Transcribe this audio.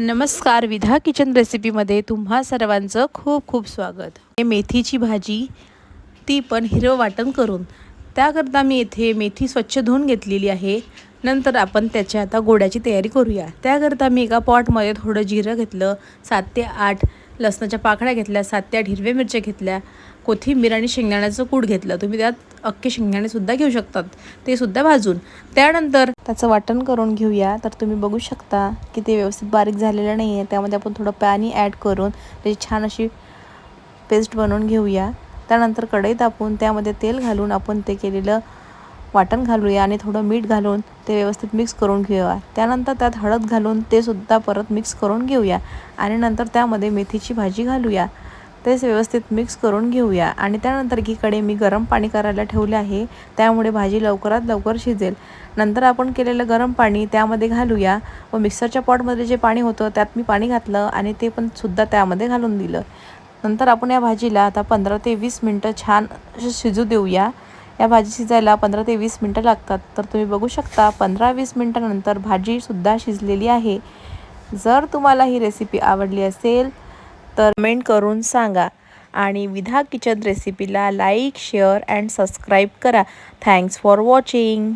नमस्कार विधा किचन रेसिपीमध्ये तुम्हा सर्वांचं खूप खूप स्वागत. हे मेथीची भाजी ती पण हिरवं वाटण करून. त्याकरता मी येथे मेथी स्वच्छ धुवून घेतलेली आहे. नंतर आपण त्याच्या आता गोड्याची तयारी करूया. त्याकरता मी एका पॉटमध्ये थोडं जिरं घेतलं सात ते आठ लसणाच्या पाकळ्या घेतल्या सात ते आठ हिरव्या मिरच्या घेतल्या कोथिंबीर आणि शेंगदाण्याचं कूट घेतलं. तुम्ही त्यात अख्खे शेंगदाणेसुद्धा घेऊ शकतात. ते सुद्धा भाजून. त्यानंतर त्याचं वाटण करून घेऊया. तर तुम्ही बघू शकता की ते व्यवस्थित बारीक झालेलं नाही आहे त्यामध्ये आपण थोडं पाणी ॲड करून त्याची छान अशी पेस्ट बनवून घेऊया. त्यानंतर कढई तापून त्यामध्ये तेल घालून आपण ते केलेलं वाटण घालूया आणि थोडं मीठ घालून ते व्यवस्थित मिक्स करून घेऊया. त्यानंतर त्यात हळद घालून ते सुद्धा परत मिक्स करून घेऊया आणि नंतर त्यामध्ये मेथीची भाजी घालूया. तेच व्यवस्थित मिक्स करून घेऊया आणि त्यानंतर एकीकडे मी गरम पाणी करायला ठेवले आहे. त्यामुळे भाजी लवकरात लवकर शिजेल. नंतर आपण केलेलं गरम पाणी त्यामध्ये घालूया व मिक्सरच्या पॉटमध्ये जे पाणी होतं त्यात मी पाणी घातलं आणि ते पण सुद्धा त्यामध्ये घालून दिलं. नंतर आपण या भाजीला आता पंधरा ते वीस मिनटं छान शिजू देऊया. या भाजी शिजायला पंधरा ते वीस मिनटं लागतात. तर तुम्ही बघू शकता पंधरा वीस मिनटानंतर भाजीसुद्धा शिजलेली आहे. जर तुम्हाला ही रेसिपी आवडली असेल तर कमेंट करून सांगा आणि विधा किचन रेसिपीला लाईक शेअर अँड सबस्क्राईब करा. Thanks for watching